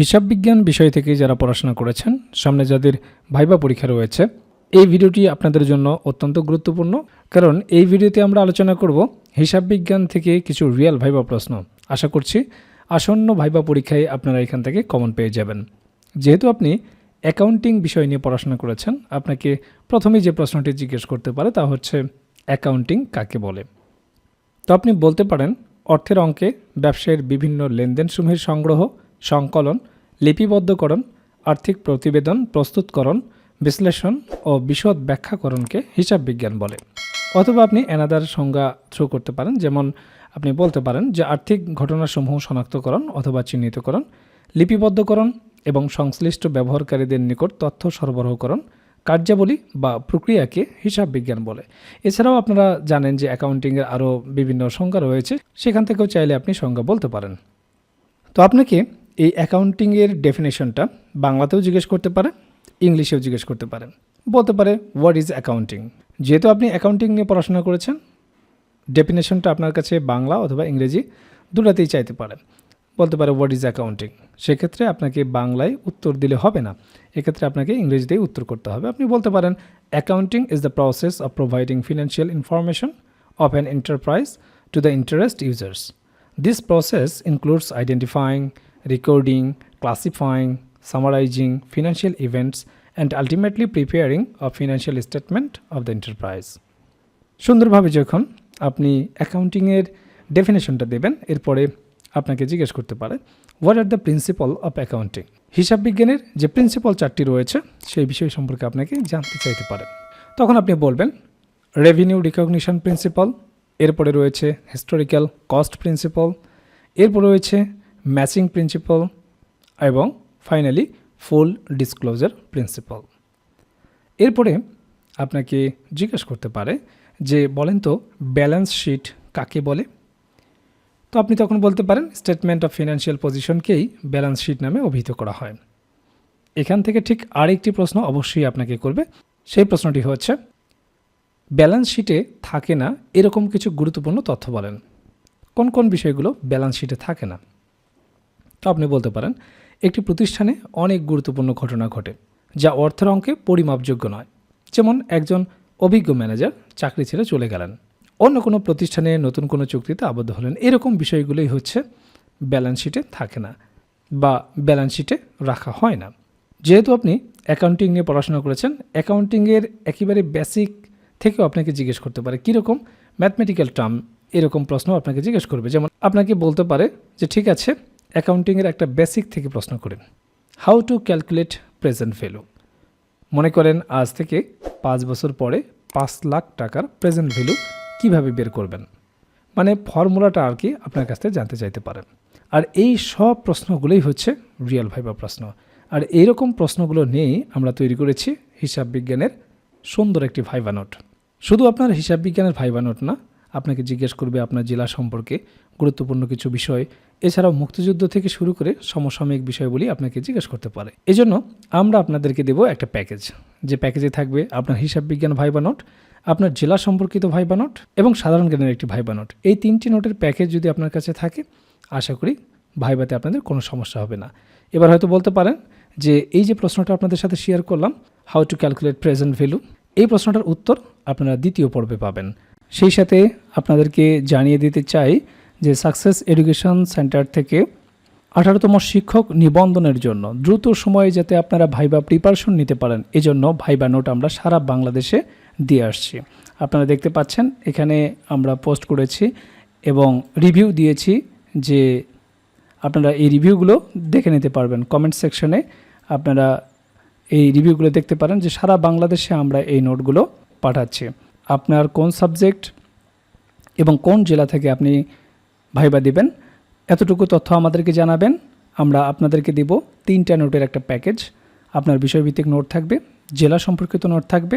হিসাব বিজ্ঞান বিষয় থেকে যারা পড়াশোনা করেছেন, সামনে যাদের ভাইবা পরীক্ষা রয়েছে, এই ভিডিওটি আপনাদের জন্য অত্যন্ত গুরুত্বপূর্ণ। কারণ এই ভিডিওতে আমরা আলোচনা করব হিসাব বিজ্ঞান থেকে কিছু রিয়েল ভাইবা প্রশ্ন। আশা করছি আসন্ন ভাইবা পরীক্ষায় আপনারা এখান থেকে কমন পেয়ে যাবেন। যেহেতু আপনি অ্যাকাউন্টিং বিষয় নিয়ে পড়াশোনা করেছেন, আপনাকে প্রথমেই যে প্রশ্নটি জিজ্ঞেস করতে পারে তা হচ্ছে অ্যাকাউন্টিং কাকে বলে? তো আপনি বলতে পারেন, অর্থের অঙ্কে ব্যবসায়ের বিভিন্ন লেনদেনসমূহের সংগ্রহ সংকলন, লিপিবদ্ধকরণ, আর্থিক প্রতিবেদন প্রস্তুতকরণ, বিশ্লেষণ ও বিশদ ব্যাখ্যাকরণকে হিসাব বিজ্ঞান বলে। অথবা আপনি এনাদার সংজ্ঞা থ্রু করতে পারেন, যেমন আপনি বলতে পারেন যে আর্থিক ঘটনাসমূহ শনাক্তকরণ অথবা চিহ্নিতকরণ, লিপিবদ্ধকরণ এবং সংশ্লিষ্ট ব্যবহারকারীদের নিকট তথ্য সরবরাহকরণ, কার্যাবলী বা প্রক্রিয়াকে হিসাব বিজ্ঞান বলে। এছাড়াও আপনারা জানেন যে অ্যাকাউন্টিংয়ের আরও বিভিন্ন সংজ্ঞা রয়েছে, সেখান থেকেও চাইলে আপনি সংজ্ঞা বলতে পারেন। তো আপনাকে এই অ্যাকাউন্টিংয়ের ডেফিনেশনটা বাংলাতেও জিজ্ঞেস করতে পারে ইংলিশেও জিজ্ঞেস করতে পারেন বলতে পারে হোয়াট ইজ অ্যাকাউন্টিং যেহেতু আপনি অ্যাকাউন্টিং নিয়ে পড়াশোনা করেছেন ডেফিনেশনটা আপনার কাছে বাংলা অথবা ইংরেজি দুটাতেই চাইতে পারে। বলতে পারে হোয়াট ইজ অ্যাকাউন্টিং সেক্ষেত্রে আপনাকে বাংলায় উত্তর দিলে হবে না। এক্ষেত্রে আপনাকে ইংরেজিতেই উত্তর করতে হবে। আপনি বলতে পারেন accounting is the process of providing financial information of an enterprise to the interest users this process includes identifying, recording, classifying, summarizing financial events, and ultimately preparing a financial statement of the enterprise. সুন্দরভাবে যখন আপনি অ্যাকাউন্টিংয়ের ডেফিনেশনটা দেবেন এরপরে আপনাকে জিজ্ঞেস করতে পারে what are the principal of accounting হিসাব বিজ্ঞানের যে প্রিন্সিপাল চারটি রয়েছে সেই বিষয় সম্পর্কে আপনাকে জানতে চাইতে পারে তখন আপনি বলবেন রেভিনিউ রিকগনিশন প্রিন্সিপাল এরপরে রয়েছে হিস্টোরিক্যাল কস্ট প্রিন্সিপাল এরপর রয়েছে ম্যাচিং প্রিন্সিপাল এবং ফাইনালি ফুল ডিসক্লোজার প্রিন্সিপাল। এরপরে আপনাকে জিজ্ঞেস করতে পারে যে, বলেন তো, ব্যালেন্স শিট কাকে বলে? তো আপনি তখন বলতে পারেন, স্টেটমেন্ট অফ ফিনান্সিয়াল পজিশনকেই ব্যালেন্স শিট নামে অভিহিত করা হয়। এখান থেকে ঠিক আরেকটি প্রশ্ন অবশ্যই আপনাকে করবে। সেই প্রশ্নটি হচ্ছে, ব্যালেন্স শিটে থাকে না এরকম কিছু গুরুত্বপূর্ণ তথ্য বলেন। কোন কোন বিষয়গুলো ব্যালেন্স শিটে থাকে না? তো আপনি বলতে পারেন, একটি প্রতিষ্ঠানে অনেক গুরুত্বপূর্ণ ঘটনা ঘটে, যা অর্থের অঙ্কে পরিমাপযোগ্য নয়। যেমন, একজন অভিজ্ঞ ম্যানেজার চাকরি ছেড়ে চলে গেলেন, অন্য কোনো প্রতিষ্ঠানে নতুন কোনো চুক্তিতে আবদ্ধ হলেন। এরকম বিষয়গুলোই হচ্ছে, ব্যালেন্স শিটে থাকে না বা ব্যালেন্স শিটে রাখা হয় না। যেহেতু আপনি অ্যাকাউন্টিং নিয়ে পড়াশোনা করেছেন, অ্যাকাউন্টিংয়ের একেবারে বেসিক থেকেও আপনাকে জিজ্ঞেস করতে পারে, কীরকম ম্যাথমেটিক্যাল টার্ম? এরকম প্রশ্ন আপনাকে জিজ্ঞেস করবে। যেমন, আপনাকে বলতে পারে যে, ঠিক আছে অ্যাকাউন্টিংয়ের একটা বেসিক থেকে প্রশ্ন করেন। How to calculate present value মনে করেন আজ থেকে পাঁচ বছর পরে পাঁচ লাখ টাকার প্রেজেন্ট ভ্যালু কীভাবে বের করবেন? মানে ফর্মুলাটা আর কি আপনার কাছ থেকে জানতে চাইতে পারেন। আর এই সব প্রশ্নগুলোই হচ্ছে রিয়েল ভাইবা প্রশ্ন। আর এইরকম প্রশ্নগুলো নিয়েই আমরা তৈরি করেছি হিসাব বিজ্ঞানের সুন্দর একটি ভাইবা নোট শুধু আপনার হিসাব বিজ্ঞানের ভাইবা নোট না আপনাকে জিজ্ঞেস করবে আপনার জেলা সম্পর্কে গুরুত্বপূর্ণ কিছু বিষয়। এছাড়াও মুক্তিযুদ্ধ থেকে শুরু করে সমসাময়িক বিষয়গুলি আপনাকে জিজ্ঞেস করতে পারে। এজন্য আমরা আপনাদেরকে দেব একটা প্যাকেজ। যে প্যাকেজে থাকবে আপনার হিসাব বিজ্ঞান ভাইবা নোট, আপনার জেলা সম্পর্কিত ভাইবা নোট এবং সাধারণ জ্ঞানের একটি ভাইবা নোট। এই তিনটি নোটের প্যাকেজ যদি আপনার কাছে থাকে, আশা করি ভাইবাতে আপনাদের কোনো সমস্যা হবে না। এবার হয়তো বলতে পারেন যে এই যে প্রশ্নটা আপনাদের সাথে শেয়ার করলাম how to calculate present value এই প্রশ্নটার উত্তর আপনারা দ্বিতীয় পর্বে পাবেন। সেই সাথে আপনাদেরকে জানিয়ে দিতে চাই যে সাকসেস এডুকেশন সেন্টার থেকে আঠারোতম শিক্ষক নিবন্ধনের জন্য দ্রুত সময়ে যাতে আপনারা ভাইবা প্রিপারেশন নিতে পারেন, এজন্য ভাইবা নোট আমরা সারা বাংলাদেশে দিয়ে আসছি। আপনারা দেখতে পাচ্ছেন, এখানে আমরা পোস্ট করেছি এবং রিভিউ দিয়েছি যে আপনারা এই রিভিউগুলো দেখে নিতে পারবেন। কমেন্ট সেকশনে আপনারা এই রিভিউগুলো দেখতে পারেন যে সারা বাংলাদেশে আমরা এই নোটগুলো পাঠাচ্ছি। আপনার কোন সাবজেক্ট এবং কোন জেলা থেকে আপনি ভাইবা দিবেন, এতটুকু তথ্য আমাদেরকে জানাবেন। আমরা আপনাদেরকে দিব তিনটা নোটের একটা প্যাকেজ। আপনার বিষয়ভিত্তিক নোট থাকবে, জেলা সম্পর্কিত নোট থাকবে